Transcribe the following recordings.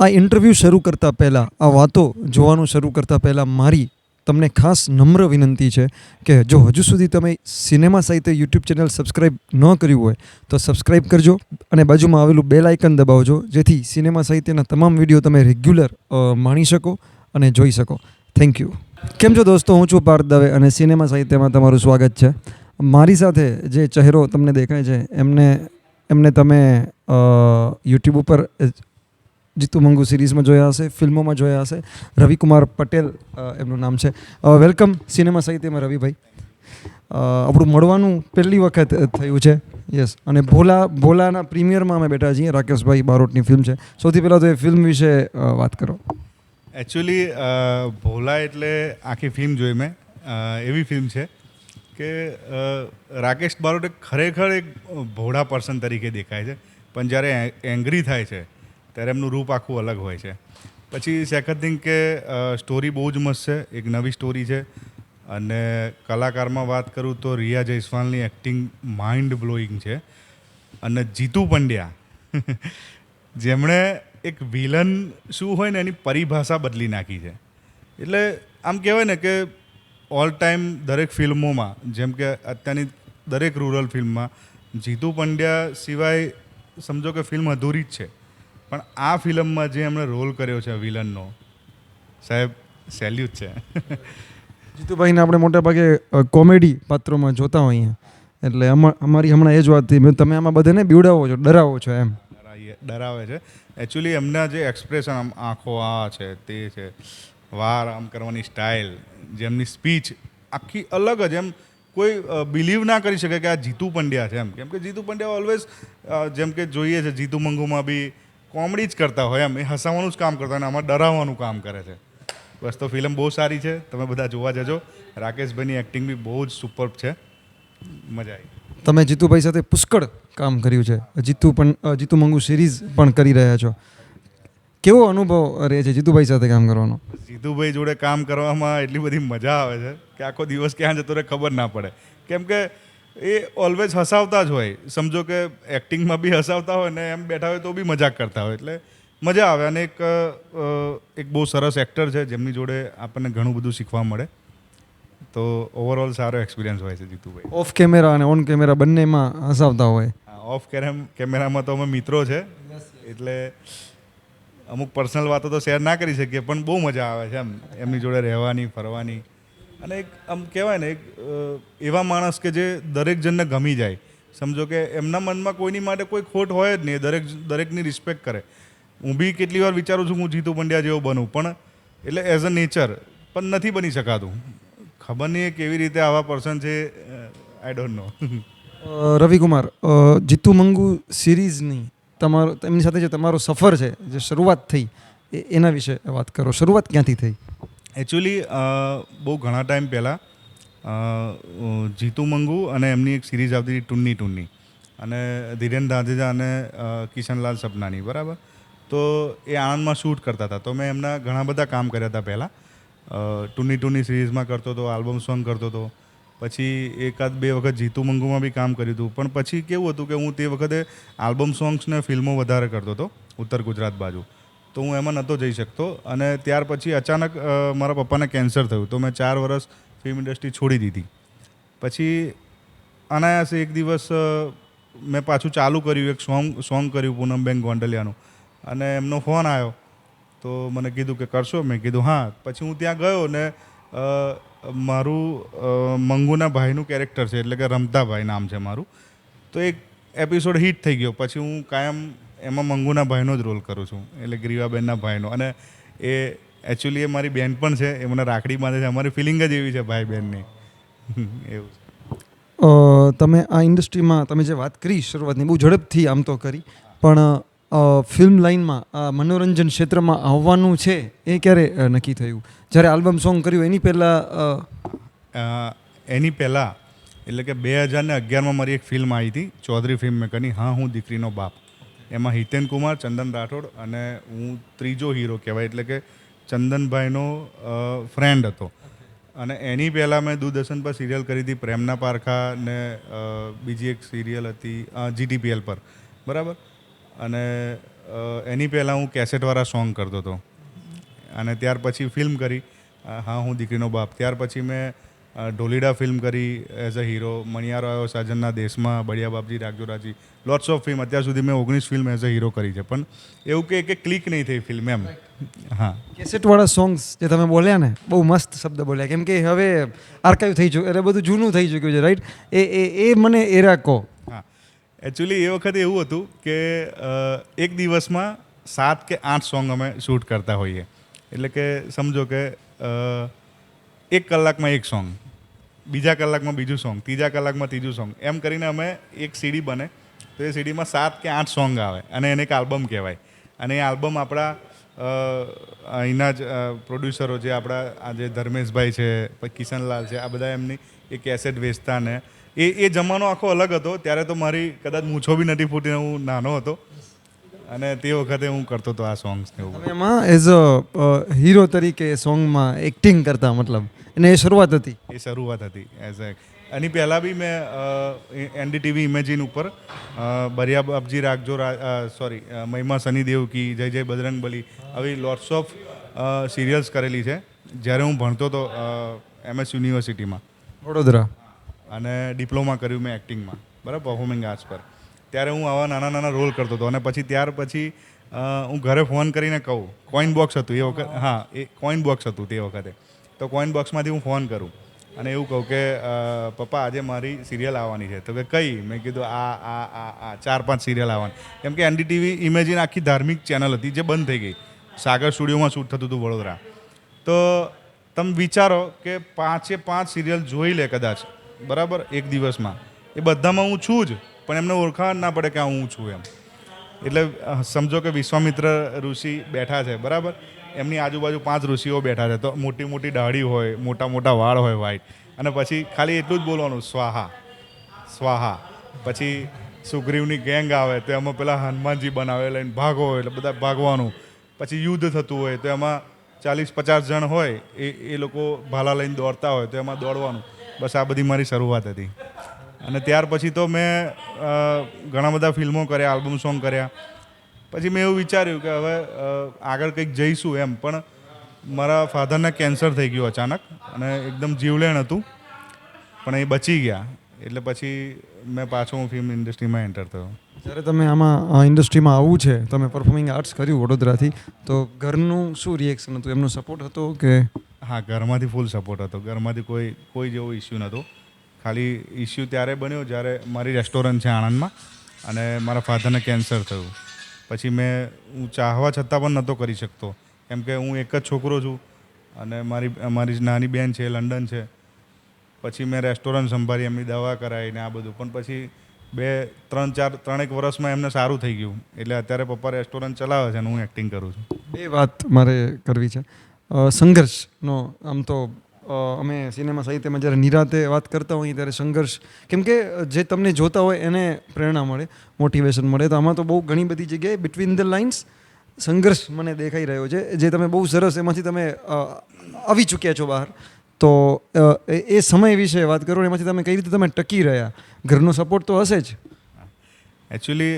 આ ઇન્ટરવ્યૂ શરૂ કરતાં પહેલાં, આ વાતો જોવાનું શરૂ કરતાં પહેલાં મારી તમને ખાસ નમ્ર વિનંતી છે કે જો હજુ સુધી તમે સિનેમા સાહિત્ય યુટ્યુબ ચેનલ સબસ્ક્રાઈબ ન કર્યું હોય, તો સબસ્ક્રાઈબ કરજો અને બાજુમાં આવેલું બેલ આઇકન દબાવજો, જેથી સિનેમા સાહિત્યના તમામ વીડિયો તમે રેગ્યુલર માણી શકો અને જોઈ શકો. થેન્ક યુ કેમ છો દોસ્તો? હું છું પાર્થ દવે અને સિનેમા સાહિત્યમાં તમારું સ્વાગત છે. મારી સાથે જે ચહેરો તમને દેખાય છે, એમને એમને તમે યુટ્યુબ ઉપર જીતુ મંગુ સિરીઝમાં જોયા હશે, ફિલ્મોમાં જોયા હશે. રવિકુમાર પટેલ એમનું નામ છે. વેલકમ સિનેમા સાહિત્યમાં રવિભાઈ. આપણું મળવાનું પહેલી વખત થયું છે. યસ અને ભોલા, ભોલાના પ્રીમિયરમાં અમે બેઠા છીએ. રાકેશભાઈ બારોટની ફિલ્મ છે. સૌથી પહેલાં તો એ ફિલ્મ વિશે વાત કરો. એકચ્યુઅલી ભોલા એટલે આખી ફિલ્મ જોઈ મેં. એવી ફિલ્મ છે કે રાકેશ બારોટ ખરેખર એક ભોળા પર્સન તરીકે દેખાય છે. પણ જ્યારે એંગ્રી થાય છે ત્યારે એમનું રૂપ આખું અલગ હોય છે. પછી સેકન્ડ થિંગ કે સ્ટોરી બહુ જ મસ્ત છે, એક નવી સ્ટોરી છે. અને કલાકારમાં વાત કરું તો રિયા જયસ્વાલની એક્ટિંગ માઇન્ડ બ્લોઈંગ છે. અને જીતુ પંડ્યા, જેમણે એક વિલન શું હોય ને એની પરિભાષા બદલી નાખી છે. એટલે આમ કહેવાય ને કે ઓલ ટાઈમ દરેક ફિલ્મોમાં, જેમ કે અત્યારની દરેક રૂરલ ફિલ્મમાં, જીતુ પંડ્યા સિવાય સમજો કે ફિલ્મ અધૂરી જ છે. પણ આ ફિલ્મમાં જે એમણે રોલ કર્યો છે વિલનનો સાહેબ સેલ્યુટ છે. જીતુભાઈને આપણે મોટા ભાગે કોમેડી પાત્રોમાં જોતા હોઈએ. એટલે અમારી હમણાં એ જ વાત થઈ. તમે આમાં બધાને બીવડાવો છો ડરાવો છો એમ. ડરાવે છે. એકચ્યુઅલી એમના જે એક્સપ્રેશન આમ આંખો આ છે તે છે. વાર આમ કરવાની સ્ટાઇલ જેમની સ્પીચ આખી અલગ જ. એમ કોઈ બિલીવ ના કરી શકે કે આ જીતુ પંડ્યા છે એમ. કેમ કે જીતુ પંડ્યા ઓલવેઝ જેમ કે જોઈએ છે જીતુ મંગુમાં બી કોમેડી જ કરતા હોય એમ. એ હસાવવાનું જ કામ કરતા હોય અને આમાં ડરાવવાનું કામ કરે છે. બસ તો ફિલ્મ બહુ સારી છે. તમે બધા જોવા જજો. રાકેશભાઈની એક્ટિંગ બી બહુ જ સુપર છે. મજા આવી. તમે જીતુભાઈ સાથે પુષ્કળ કામ કર્યું છે. જીતુ પણ જીતુ મંગુ સિરીઝ પણ કરી રહ્યા છો. કેવો અનુભવ રહે છે જીતુભાઈ સાથે કામ કરવાનો? જીતુભાઈ જોડે કામ કરવામાં એટલી બધી મજા આવે છે કે આખો દિવસ ક્યાં જતો રહે ખબર ના પડે. કેમ કે એ ઓલવેઝ હસાવતા જ હોય. સમજો કે એક્ટિંગમાં બી હસાવતા હોય ને એમ બેઠા હોય તો બી મજાક કરતા હોય. એટલે મજા આવે અને એક એક બહુ સરસ એક્ટર છે જેમની જોડે આપણને ઘણું બધું શીખવા મળે. તો ઓવરઓલ સારો એક્સપિરિયન્સ હોય છે જીતુભાઈ. ઓફ કેમેરા અને ઓન કેમેરા બંનેમાં હસાવતા હોય. ઓફ કેરેમ કેમેરામાં તો અમે મિત્રો છે. એટલે અમુક પર્સનલ વાતો તો શેર ના કરી શકીએ પણ બહુ મજા આવે છે એમ. એમની જોડે રહેવાની ફરવાની. અને એક આમ કહેવાય ને, એક એવા માણસ કે જે દરેક જણને ગમી જાય. સમજો કે એમના મનમાં કોઈની માટે કોઈ ખોટ હોય જ નહીં, દરેક દરેકની રિસ્પેક્ટ કરે. હું બી કેટલી વાર વિચારું છું હું જીતુ પંડ્યા જેવો બનું, પણ એટલે એઝ અ નેચર પણ નથી બની શકાતું. ખબર નહીં કેવી રીતે આવા પર્સન છે I don't know Ravikumar Jitu Mangu સિરીઝની તમારો, એમની સાથે જે તમારો સફર છે, જે શરૂઆત થઈ એના વિશે વાત કરો. શરૂઆત ક્યાંથી થઈ? એકચ્યુઅલી બહુ ઘણા ટાઈમ પહેલાં જીતુ મંગુ અને એમની એક સિરીઝ આવતી હતી ટુન્ની ટુન્ની. અને ધીરેન દાદેજા અને કિશનલાલ સપનાની, બરાબર? તો એ આણંદમાં શૂટ કરતા હતા. તો મેં એમના ઘણા બધા કામ કર્યા હતા પહેલાં. ટુન્ની ટુની સિરીઝમાં કરતો હતો આલ્બમ સોંગ કરતો હતો. પછી એકાદ બે વખત જીતુ મંગુમાં બી કામ કર્યું હતું. પણ પછી કેવું હતું કે હું તે વખતે આલ્બમ સોંગ્સ ને ફિલ્મો વધારે કરતો હતો, ઉત્તર ગુજરાત બાજુ. તો હું એમાં નહોતો જઈ શકતો. અને ત્યાર પછી અચાનક મારા પપ્પાને કેન્સર થયું. તો મેં ચાર વર્ષ ફિલ્મ ઇન્ડસ્ટ્રી છોડી દીધી. પછી અનાયાસે એક દિવસ મેં પાછું ચાલુ કર્યું એક સોંગ સોંગ કર્યું પૂનમબેન ગોંડલિયાનું. અને એમનો ફોન આવ્યો. તો મને કીધું કે, કરશો? મેં કીધું, હા. પછી હું ત્યાં ગયો ને મારું મંગુના ભાઈનું કેરેક્ટર છે, એટલે કે રમતાભાઈ નામ છે મારું. તો એક એપિસોડ હિટ થઈ ગયો. પછી હું કાયમ એમાં મંગુના ભાઈનો જ રોલ કરું છું એટલે ગ્રીવાબેનના ભાઈનો. અને એ એકચ્યુઅલી એ મારી બેન પણ છે એ મને રાખડી બાંધે છે. અમારી ફિલિંગ જ એવી છે ભાઈ બહેનની. એવું છે. તમે આ ઇન્ડસ્ટ્રીમાં તમે જે વાત કરી શરૂઆતની બહુ ઝડપથી આમ તો કરી પણ ફિલ્મ લાઇનમાં મનોરંજન ક્ષેત્રમાં આવવાનું છે એ ક્યારે નક્કી થયું? જ્યારે આલ્બમ સોંગ કર્યું એની પહેલાં એની પહેલાં એટલે કે બે હજાર ને અગિયારમાં મારી એક ફિલ્મ આવી હતી ચૌધરી ફિલ્મ મેં કરી હા હું દીકરીનો બાપ. એમાં હિતેન કુમાર, ચંદન રાઠોડ અને હું ત્રીજો હીરો કહેવાય, એટલે કે ચંદનભાઈનો ફ્રેન્ડ હતો. અને એની પહેલાં મેં દૂરદર્શન પર સિરિયલ કરી હતી, પ્રેમના પારખા ને બીજી એક સિરિયલ હતી જીટીપીએલ પર. બરાબર? અને એની પહેલાં હું કેસેટવાળા સોંગ કરતો હતો. અને ત્યાર પછી ફિલ્મ કરી. હા, હું દીકરીનો બાપ. ત્યાર પછી મેં ઢોલીડા ફિલ્મ કરી એઝ અ હીરો મણિયારો આવ્યો સાજનના દેશમાં બળિયા બાપજી રાગજો રાજી લોટ્સ ઓફ ફિલ્મ અત્યાર સુધી મેં ઓગણીસ ફિલ્મ એઝ અ હીરો કરી છે. પણ એવું કે એક ક્લિક નહીં થઈ ફિલ્મ એમ. હા. કેસેટવાળા સોંગ્સ જે તમે બોલ્યા ને બહુ મસ્ત શબ્દ બોલ્યા. કેમ કે હવે આર્કાઇવ થઈ ચૂક્યું એટલે બધું જૂનું થઈ ચૂક્યું છે રાઈટ એ એ એ મને એરા કહો. હા. એકચ્યુઅલી એ વખતે એવું હતું કે એક દિવસમાં સાત કે આઠ સોંગ અમે શૂટ કરતા હોઈએ. એટલે કે સમજો કે એક કલાકમાં એક સોંગ, બીજા કલાકમાં બીજું સોંગ, ત્રીજા કલાકમાં ત્રીજું સોંગ. એમ કરીને અમે એક સીડી બને. તો એ સીડીમાં સાત કે આઠ સોંગ આવે અને એને એક આલ્બમ કહેવાય. અને એ આલ્બમ આપણા અહીંના જ પ્રોડ્યુસરો જે આપણા આજે ધર્મેશભાઈ છે કિશનલાલ છે, આ બધા એમની એ કેસેટ વેચતા ને એ એ જમાનો આખો અલગ હતો. ત્યારે તો મારી કદાચ મૂછો બી નથી ફૂટીને હું નાનો હતો. અને તે વખતે હું કરતો હતો આ સોંગ્સ ને એવું એમાં એઝ અ હીરો તરીકે સોંગમાં એક્ટિંગ કરતા મતલબ? અને એ શરૂઆત હતી? એ શરૂઆત હતી એઝ એ એની પહેલાં બી મેં એનડીટીવી ઇમેજિન ઉપર બરિયા બાપજી રાખજો સોરી મહિમા શનિદેવ કી જય જય બજરંગ બલી આવી લોટ્સ ઓફ સિરિયલ્સ કરેલી છે. જ્યારે હું ભણતો હતો એમએસ યુનિવર્સિટીમાં. વડોદરા. અને ડિપ્લોમા કર્યું મેં એક્ટિંગમાં બરાબર પરફોર્મિંગ આર્ટ્સ પર. ત્યારે હું આવા નાના નાના રોલ કરતો હતો. અને પછી ત્યાર પછી હું ઘરે ફોન કરીને કહું કોઈન બોક્સ હતું એ વખત. હા. એ કોઈન બોક્સ હતું તે વખતે. તો કોઈન બોક્સમાંથી હું ફોન કરું. અને એવું કહું કે પપ્પા આજે મારી સિરિયલ આવવાની છે. તો કે કઈ? મેં કીધું આ આ આ આ ચાર પાંચ સિરિયલ આવવાની. કેમ કે એનડીટીવી ઇમેજિન આખી ધાર્મિક ચેનલ હતી જે બંધ થઈ ગઈ. સાગર સ્ટુડિયોમાં શૂટ થતું હતું વડોદરા. તો તમે વિચારો કે પાંચે પાંચ સિરિયલ જોઈ લે કદાચ. બરાબર? એક દિવસમાં. એ બધામાં હું છું જ. પણ એમને ઓળખાવા ના પડે કે હું છું એમ. એટલે સમજો કે વિશ્વામિત્ર ઋષિ બેઠા છે, બરાબર? એમની આજુબાજુ પાંચ ઋષિઓ બેઠા છે. તો મોટી મોટી દાઢી હોય, મોટા મોટા વાળ હોય વ્હાઈટ અને પછી ખાલી એટલું જ બોલવાનું, સ્વાહા સ્વાહા. પછી સુગ્રીવની ગેંગ આવે, તો એમાં પેલા હનુમાનજી બનાવે, લઈને ભાગો એટલે બધા ભાગવાનું. પછી યુદ્ધ થતું હોય, તો એમાં ચાલીસ પચાસ જણ હોય, એ એ લોકો ભાલા લઈને દોડતા હોય, તો એમાં દોડવાનું. બસ આ બધી મારી શરૂઆત હતી. અને ત્યાર પછી તો મેં ઘણા બધા ફિલ્મો કર્યા આલ્બમ સોંગ કર્યા. પછી મેં એવું વિચાર્યું કે હવે આગળ કંઈક જઈશું એમ. પણ મારા ફાધરને કેન્સર થઈ ગયું અચાનક અને એકદમ જીવલેણ હતું. પણ એ બચી ગયા. એટલે પછી મેં પાછો હું ફિલ્મ ઇન્ડસ્ટ્રીમાં એન્ટર થયો. જ્યારે તમે આમાં ઇન્ડસ્ટ્રીમાં આવવું છે તમે પરફોર્મિંગ આર્ટ્સ કર્યું વડોદરાથી તો ઘરનું શું રિએક્શન હતું? એમનો સપોર્ટ હતો કે? હા ઘરમાંથી ફૂલ સપોર્ટ હતો. ઘરમાંથી કોઈ કોઈ જેવો ઇસ્યુ નહોતો. ખાલી ઇસ્યુ ત્યારે બન્યો જ્યારે મારી રેસ્ટોરન્ટ છે આણંદમાં અને મારા ફાધરને કેન્સર થયું. પછી મેં, હું ચાહવા છતાં પણ નહોતો કરી શકતો. કેમ કે હું એક જ છોકરો છું અને મારી મારી નાની બહેન છે, લંડન છે. પછી મેં રેસ્ટોરન્ટ સંભાળી, એમની દવા કરાવી ને આ બધું. પણ પછી બે, ત્રણ, ચાર, ત્રણેક વર્ષમાં એમને સારું થઈ ગયું. એટલે અત્યારે પપ્પા રેસ્ટોરન્ટ ચલાવે છે અને હું એક્ટિંગ કરું છું. બે વાત મારે કરવી છે. સંઘર્ષનો આમ તો અમે સિનેમા સાહિત્યમાં જ્યારે નિરાતે વાત કરતા હોઈએ ત્યારે સંઘર્ષ, કેમ કે જે તમને જોતા હોય એને પ્રેરણા મળે મોટિવેશન મળે. તો આમાં તો બહુ ઘણી બધી જગ્યાએ બિટવીન ધ લાઇન્સ સંઘર્ષ મને દેખાઈ રહ્યો છે, જે તમે બહુ સરસ એમાંથી તમે આવી ચૂક્યા છો બહાર. તો એ સમય વિશે વાત કરો એમાંથી તમે કઈ રીતે તમે ટકી રહ્યા? ઘરનો સપોર્ટ તો હશે જ. એકચ્યુઅલી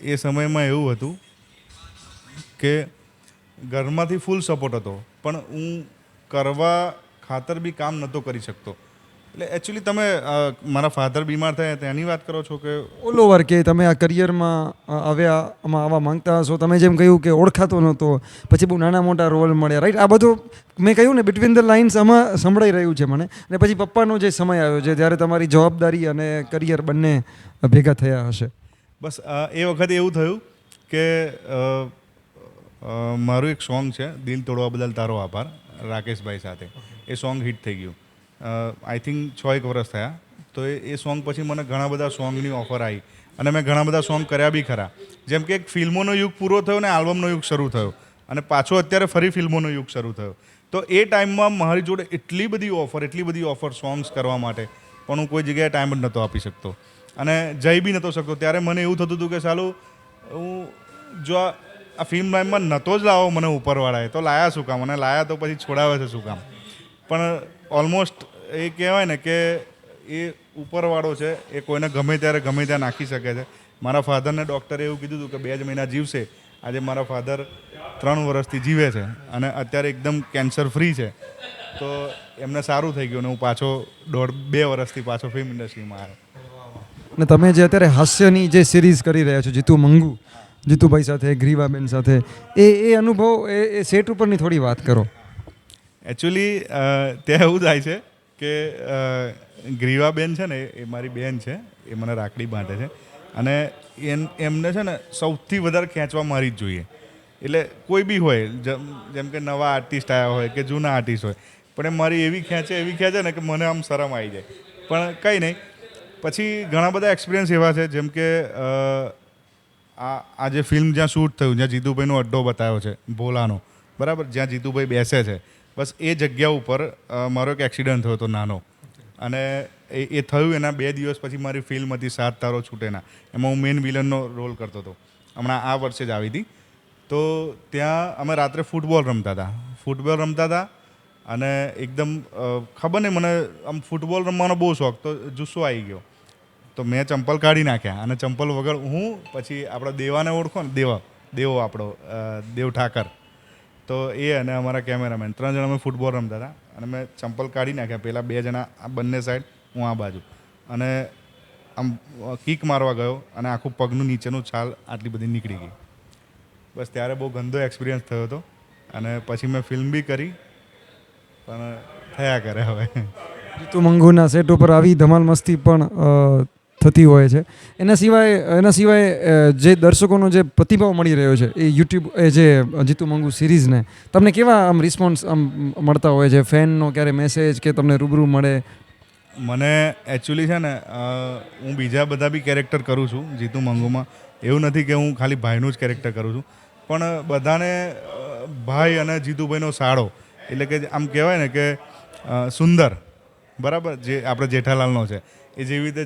એ સમયમાં એવું હતું કે ઘરમાંથી ફૂલ સપોર્ટ હતો. પણ હું કરવા ખાતર બી કામ નહોતો કરી શકતો. એટલે એકચ્યુઅલી તમે મારા ફાધર બીમાર થયા તેની વાત કરો છો કે ઓલ ઓવર કે તમે આ કરિયરમાં આવ્યા આમાં આવવા માંગતા હશો તમે જેમ કહ્યું કે ઓળખાતો નહોતો પછી બહુ નાના મોટા રોલ મળ્યા. રાઈટ આ બધું મેં કહ્યું ને બિટવીન ધ લાઇન્સ આમાં સંભળાઈ રહ્યું છે મને. અને પછી પપ્પાનો જે સમય આવ્યો છે જ્યારે તમારી જવાબદારી અને કરિયર બંને ભેગા થયા હશે. બસ એ વખતે એવું થયું કે મારું એક સોંગ છે દિલ તોડવા બદલ તારો આભાર. રાકેશભાઈ સાથે. એ સોંગ હિટ થઈ ગયું. આઈ થિંક છ એક વર્ષ થયા. તો એ સોંગ પછી મને ઘણા બધા સોંગની ઓફર આવી અને મેં ઘણા બધા સોંગ કર્યા બી ખરા. જેમ કે એક ફિલ્મોનો યુગ પૂરો થયો ને આલ્બમનો યુગ શરૂ થયો. અને પાછો અત્યારે ફરી ફિલ્મોનો યુગ શરૂ થયો. તો એ ટાઈમમાં મારી જોડે એટલી બધી ઓફર એટલી બધી ઓફર સોંગ્સ કરવા માટે પણ હું કોઈ જગ્યાએ ટાઈમ જ નહોતો આપી શકતો. અને જઈ બી નહોતો શકતો. ત્યારે મને એવું થતું હતું કે સાલું હું જો આ ફિલ્મ લાઈનમાં નહોતો જ લાવો મને ઉપરવાળાએ. તો લાયા શું કામ? અને લાયા તો પછી છોડાવે છે શું કામ? પણ ઓલમોસ્ટ એ કહેવાય ને કે એ ઉપરવાળો છે, એ કોઈને ગમે ત્યારે ગમે ત્યાં નાખી શકે છે. મારા ફાધરને ડૉક્ટરે એવું કીધું હતું કે બે જ મહિના જીવશે. આજે મારા ફાધર ત્રણ વર્ષથી જીવે છે અને અત્યારે એકદમ કેન્સર ફ્રી છે. તો એમને સારું થઈ ગયું અને હું પાછો દોઢ, બે વર્ષથી પાછો ફિલ્મ ઇન્ડસ્ટ્રીમાં આવ્યો. અને તમે જે અત્યારે હાસ્યની જે સિરીઝ કરી રહ્યા છો, જીતુ મંગુ જીતુભાઈ સાથે, ગ્રીવાબેન સાથે. એ એ અનુભવ, એ એ સેટ ઉપરની થોડી વાત કરો. એકચ્યુઅલી ત્યાં એવું થાય છે કે ગ્રીવાબેન છે ને, એ મારી બેન છે, એ મને રાખડી બાંધે છે. અને એમ એમને છે ને, સૌથી વધારે ખેંચવા મારી જ જોઈએ. એટલે કોઈ બી હોય, જેમ કે નવા આર્ટિસ્ટ આવ્યા હોય કે જૂના આર્ટિસ્ટ હોય, પણ એ મારી એવી ખેંચે એવી ખેંચે ને કે મને આમ શરમ આવી જાય. પણ કંઈ નહીં. પછી ઘણા બધા એક્સપિરિયન્સ એવા છે, જેમ કે આ આ જે ફિલ્મ જ્યાં શૂટ થયું, જ્યાં જીતુભાઈનો અડ્ડો બતાવ્યો છે, ભોલાનો. બરાબર? જ્યાં જીતુભાઈ બેસે છે. બસ એ જગ્યા ઉપર મારો એક એક્સિડન્ટ થયો હતો નાનો. અને એ એ થયું એના બે દિવસ પછી મારી ફિલ્મ હતી સાત તારો છૂટેના એમાં હું મેઇન વિલનનો રોલ કરતો હતો. હમણાં આ વર્ષે જ આવી હતી. તો ત્યાં અમે રાત્રે ફૂટબોલ રમતા હતા. ફૂટબોલ રમતા હતા અને એકદમ ખબર નહીં, મને આમ ફૂટબોલ રમવાનો બહુ શોખ. તો જુસ્સો આવી ગયો. તો મેં ચંપલ કાઢી નાખ્યા અને ચંપલ વગર હું પછી આપણો દેવાને ઓળખો ને, દેવા, દેવો આપણો દેવ ઠાકર. તો એ અને અમારા કેમેરામેન, ત્રણ જણા અમે ફૂટબોલ રમતા હતા અને મેં ચંપલ કાઢી નાખ્યા. પહેલાં બે જણા, આ બંને સાઈડ હું આ બાજુ. અને આમ કિક મારવા ગયો અને આખું પગનું નીચેનું છાલ આટલી બધી નીકળી ગઈ. બસ ત્યારે બહુ ગંદો એક્સપિરિયન્સ થયો હતો અને પછી મેં ફિલ્મ બી કરી, પણ થયા કરે હવે. જીતુ મંગુના સેટ ઉપર આવી ધમાલ મસ્તી પણ થતી હોય છે. એના સિવાય એના સિવાય જે દર્શકોનો જે પ્રતિભાવ મળી રહ્યો છે, એ યુટ્યુબ એ જે જીતુ મંગુ સિરીઝને, તમને કેવા આમ રિસ્પોન્સ આમ મળતા હોય છે? ફેનનો ક્યારે મેસેજ કે તમને રૂબરૂ મળે? મને એકચ્યુઅલી છે ને હું બીજા બધા બી કેરેક્ટર કરું છું, જીતુ મંગુમાં. એવું નથી કે હું ખાલી ભાઈનું જ કેરેક્ટર કરું છું. પણ બધાને ભાઈ અને જીતુભાઈનો સાળો, એટલે કે આમ કહેવાય ને કે સુંદર. બરાબર? જે, આપણે જેઠાલાલનો છે. એ જેવી રીતે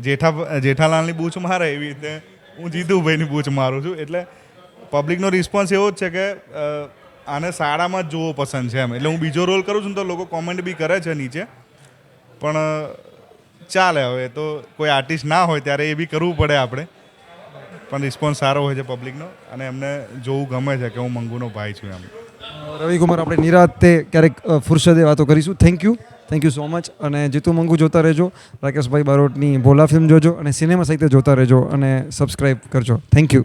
જેઠા, જેઠાલાલની બૂચ મારે, એવી રીતે હું જીતુભાઈની બૂચ મારું છું. એટલે પબ્લિકનો રિસ્પોન્સ એવો જ છે કે આને શાળામાં જ જોવો પસંદ છે એમ. એટલે હું બીજો રોલ કરું છું તો લોકો કોમેન્ટ બી કરે છે નીચે. પણ ચાલે હવે. તો કોઈ આર્ટિસ્ટ ના હોય ત્યારે એ બી કરવું પડે આપણે. પણ રિસ્પોન્સ સારો હોય છે પબ્લિકનો. અને એમને જોવું ગમે છે કે હું મંગુનો ભાઈ છું એમ. રવિકુમાર, આપણે નિરાતે ક્યારેક ફુરસદે વાતો કરીશું. Thank you thank you so much અને જીતુ મંગુ જોતા રહેજો. રાકેશભાઈ બારોટની ભોલા ફિલ્મ જોજો અને સિનેમા સાહિત્ય જોતા રહેજો અને સબસ્ક્રાઈબ કરજો. Thank you